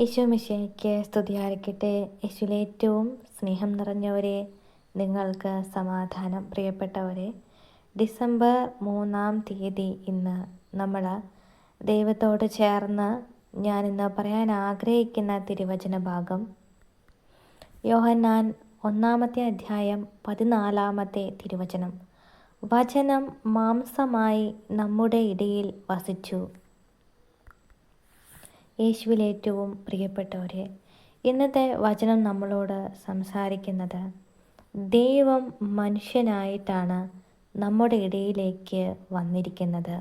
യേശുമിശയ്ക്ക് സ്തുതിയായിരിക്കട്ടെ. യേശുവിലെ ഏറ്റവും സ്നേഹം നിറഞ്ഞവരെ നിങ്ങൾക്ക് സമാധാനം പ്രിയപ്പെട്ടവരെ ഡിസംബർ മൂന്നാം തീയതി ഇന്ന് നമ്മൾ ദൈവത്തോട് ചേർന്ന് ഞാനിന്ന് പറയാൻ ആഗ്രഹിക്കുന്ന തിരുവചന ഭാഗം യോഹന്നാൻ ഒന്നാമത്തെ അധ്യായം പതിനാലാമത്തെ തിരുവചനം. വചനം മാംസമായി നമ്മുടെ ഇടയിൽ വസിച്ചു. യേശുവിൽ ഏറ്റവും പ്രിയപ്പെട്ടവരെ ഇന്നത്തെ വചനം നമ്മളോട് സംസാരിക്കുന്നത് ദൈവം മനുഷ്യനായിട്ടാണ് നമ്മുടെ ഇടയിലേക്ക് വന്നിരിക്കുന്നത്.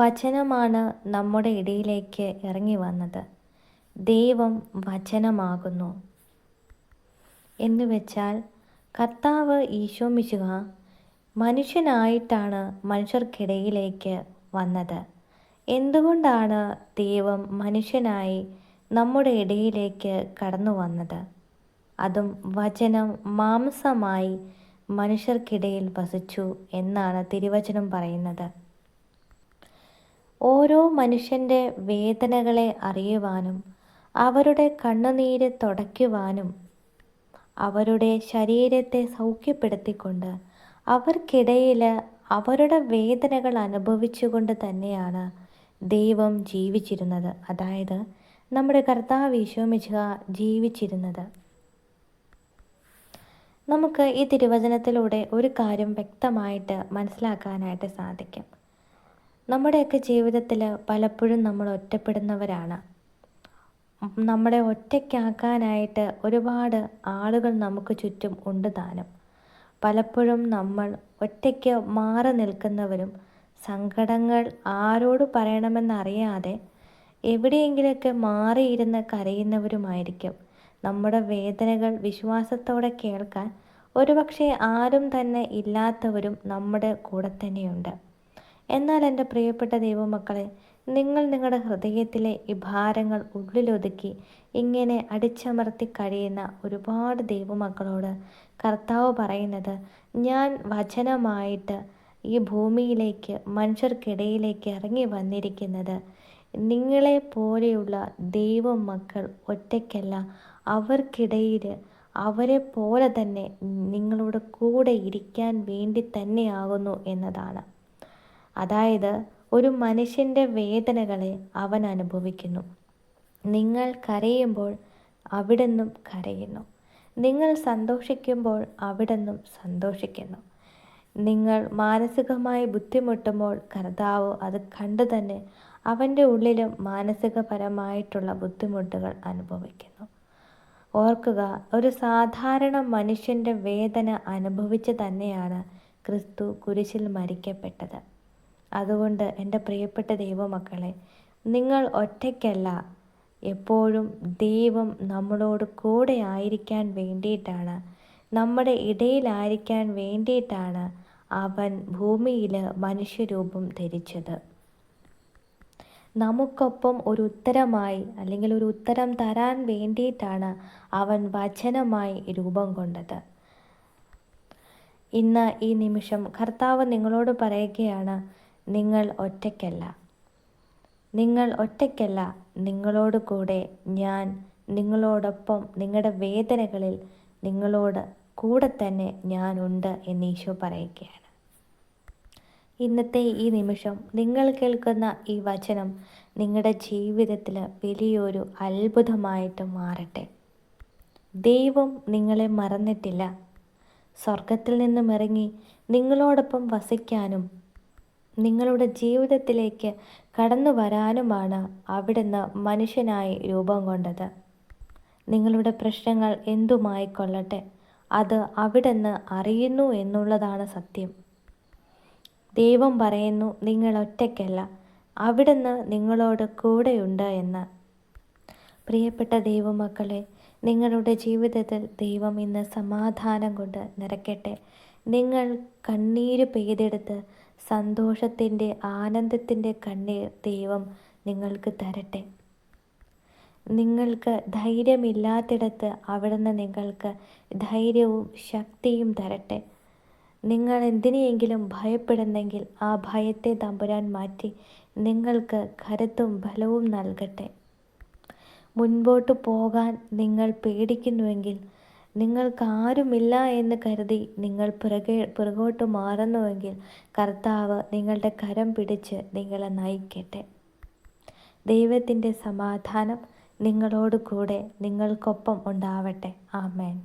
വചനമാണ് നമ്മുടെ ഇടയിലേക്ക് ഇറങ്ങി വന്നത്. ദൈവം വചനമാകുന്നു. എന്ന് വെച്ചാൽ കർത്താവ് ഈശോമിശുക മനുഷ്യനായിട്ടാണ് മനുഷ്യർക്കിടയിലേക്ക് വന്നത്. എന്തുകൊണ്ടാണ് ദൈവം മനുഷ്യനായി നമ്മുടെ ഇടയിലേക്ക് കടന്നു വന്നത്? അതും വചനം മാംസമായി മനുഷ്യർക്കിടയിൽ വസിച്ചു എന്നാണ് തിരുവചനം പറയുന്നത്. ഓരോ മനുഷ്യന്റെ വേദനകളെ അറിയുവാനും അവരുടെ കണ്ണുനീര് തുടയ്ക്കുവാനും അവരുടെ ശരീരത്തെ സൗഖ്യപ്പെടുത്തിക്കൊണ്ട് അവർക്കിടയിൽ അവരുടെ വേദനകൾ അനുഭവിച്ചുകൊണ്ട് തന്നെയാണ് ദൈവം ജീവിച്ചിരുന്നത് അതായത് നമ്മുടെ കർത്താവ് ഈശോമിശിഹ ജീവിച്ചിരുന്നത്. നമുക്ക് ഈ തിരുവചനത്തിലൂടെ ഒരു കാര്യം വ്യക്തമായിട്ട് മനസ്സിലാക്കാനായിട്ട് സാധിക്കും. നമ്മുടെയൊക്കെ ജീവിതത്തിൽ പലപ്പോഴും നമ്മൾ ഒറ്റപ്പെടുന്നവരാണ്. നമ്മുടെ ഒറ്റയ്ക്കാക്കാനായിട്ട് ഒരുപാട് ആളുകൾ നമുക്ക് ചുറ്റും ഉണ്ട് താനും. പലപ്പോഴും നമ്മൾ ഒറ്റയ്ക്ക് മാറി നിൽക്കുന്നവരും സങ്കടങ്ങൾ ആരോട് പറയണമെന്നറിയാതെ എവിടെയെങ്കിലൊക്കെ മാറിയിരുന്ന് കരയുന്നവരുമായിരിക്കും. നമ്മുടെ വേദനകൾ വിശ്വാസത്തോടെ കേൾക്കാൻ ഒരുപക്ഷെ ആരും തന്നെ ഇല്ലാത്തവരും നമ്മുടെ കൂടെ തന്നെയുണ്ട്. എന്നാൽ എന്റെ പ്രിയപ്പെട്ട ദൈവമക്കളെ നിങ്ങൾ നിങ്ങളുടെ ഹൃദയത്തിലെ ഈ ഭാരങ്ങൾ ഉള്ളിലൊതുക്കി ഇങ്ങനെ അടിച്ചമർത്തി കഴിയുന്ന ഒരുപാട് ദൈവമക്കളോട് കർത്താവ് പറയുന്നത് ഞാൻ വചനമായിട്ട് ഈ ഭൂമിയിലേക്ക് മനുഷ്യർക്കിടയിലേക്ക് ഇറങ്ങി വന്നിരിക്കുന്നത്. നിങ്ങളെ പോലെയുള്ള ദൈവ മക്കൾ ഒറ്റയ്ക്കല്ല. അവർക്കിടയിൽ അവരെ പോലെ തന്നെ നിങ്ങളോട് കൂടെ ഇരിക്കാൻ വേണ്ടി തന്നെയാകുന്നു എന്നതാണ്. അതായത് ഒരു മനുഷ്യന്റെ വേദനകളെ അവൻ അനുഭവിക്കുന്നു. നിങ്ങൾ കരയുമ്പോൾ അവിടെന്നും കരയുന്നു. നിങ്ങൾ സന്തോഷിക്കുമ്പോൾ അവിടെന്നും സന്തോഷിക്കുന്നു. നിങ്ങൾ മാനസികമായി ബുദ്ധിമുട്ടുമ്പോൾ കർത്താവ് അത് കണ്ടു തന്നെ അവന്റെ ഉള്ളിലും മാനസികപരമായിട്ടുള്ള ബുദ്ധിമുട്ടുകൾ അനുഭവിക്കുന്നു. ഓർക്കുക ഒരു സാധാരണ മനുഷ്യന്റെ വേദന അനുഭവിച്ച് തന്നെയാണ് ക്രിസ്തു കുരിശിൽ മരിക്കപ്പെട്ടത്. അതുകൊണ്ട് എന്റെ പ്രിയപ്പെട്ട ദൈവമക്കളെ നിങ്ങൾ ഒറ്റയ്ക്കല്ല എപ്പോഴും ദൈവം നമ്മളോട് കൂടെ ആയിരിക്കാൻ വേണ്ടിയിട്ടാണ് നമ്മുടെ ഇടയിലായിരിക്കാൻ വേണ്ടിയിട്ടാണ് അവൻ ഭൂമിയിൽ മനുഷ്യരൂപം ധരിച്ചത്. നമുക്കൊപ്പം ഒരു ഉത്തരമായി അല്ലെങ്കിൽ ഒരു ഉത്തരം തരാൻ വേണ്ടിയിട്ടാണ് അവൻ വചനമായി രൂപം കൊണ്ടത്. ഇന്ന് ഈ നിമിഷം കർത്താവ് നിങ്ങളോട് പറയുകയാണ് നിങ്ങൾ ഒറ്റയ്ക്കല്ല. നിങ്ങൾ ഒറ്റയ്ക്കല്ല. നിങ്ങളോട് കൂടെ ഞാൻ നിങ്ങളോടൊപ്പം നിങ്ങളുടെ വേദനകളിൽ നിങ്ങളോട് കൂടെ തന്നെ ഞാനുണ്ട് എന്ന് ഈശോ പറയുകയാണ്. ഇന്നത്തെ ഈ നിമിഷം നിങ്ങൾ കേൾക്കുന്ന ഈ വചനം നിങ്ങളുടെ ജീവിതത്തിൽ വലിയൊരു അത്ഭുതമായിട്ട് മാറട്ടെ. ദൈവം നിങ്ങളെ മറന്നിട്ടില്ല. സ്വർഗത്തിൽ നിന്നും ഇറങ്ങി നിങ്ങളോടൊപ്പം വസിക്കാനും നിങ്ങളുടെ ജീവിതത്തിലേക്ക് കടന്നു വരാനുമാണ് അവിടുന്ന് മനുഷ്യനായി രൂപം കൊണ്ടത്. നിങ്ങളുടെ പ്രശ്നങ്ങൾ എന്തുമായിക്കൊള്ളട്ടെ? അത് അവിടുന്ന് അറിയുന്നു എന്നുള്ളതാണ് സത്യം. ദൈവം പറയുന്നു നിങ്ങൾ ഒറ്റയ്ക്കല്ല. അവിടുന്ന് നിങ്ങളോട് കൂടെയുണ്ട് എന്ന്. പ്രിയപ്പെട്ട ദൈവമക്കളെ നിങ്ങളുടെ ജീവിതത്തിൽ ദൈവം ഇന്ന് സമാധാനം കൊണ്ട് നിറയ്ക്കട്ടെ. നിങ്ങൾ കണ്ണീര് പെയ്തെടുത്ത് സന്തോഷത്തിന്റെ ആനന്ദത്തിന്റെ കണ്ണീർ ദൈവം നിങ്ങൾക്ക് തരട്ടെ. നിങ്ങൾക്ക് ധൈര്യമില്ലാത്തിടത്ത് അവിടുന്ന് നിങ്ങൾക്ക് ധൈര്യവും ശക്തിയും തരട്ടെ. നിങ്ങൾ എന്തിനെയെങ്കിലും ഭയപ്പെടുന്നെങ്കിൽ ആ ഭയത്തെ തമ്പുരാൻ മാറ്റി നിങ്ങൾക്ക് കരുത്തും ബലവും നൽകട്ടെ. മുൻപോട്ട് പോകാൻ നിങ്ങൾ പേടിക്കുന്നുവെങ്കിൽ നിങ്ങൾക്ക് ആരുമില്ല എന്ന് കരുതി നിങ്ങൾ പിറകെ പിറകോട്ട് മാറുന്നുവെങ്കിൽ കർത്താവ് നിങ്ങളുടെ കരം പിടിച്ച് നിങ്ങളെ നയിക്കട്ടെ. ദൈവത്തിന്റെ സമാധാനം നിങ്ങളോട് കൂടെ നിങ്ങൾക്കൊപ്പം ഉണ്ടാവട്ടെ. ആമേൻ.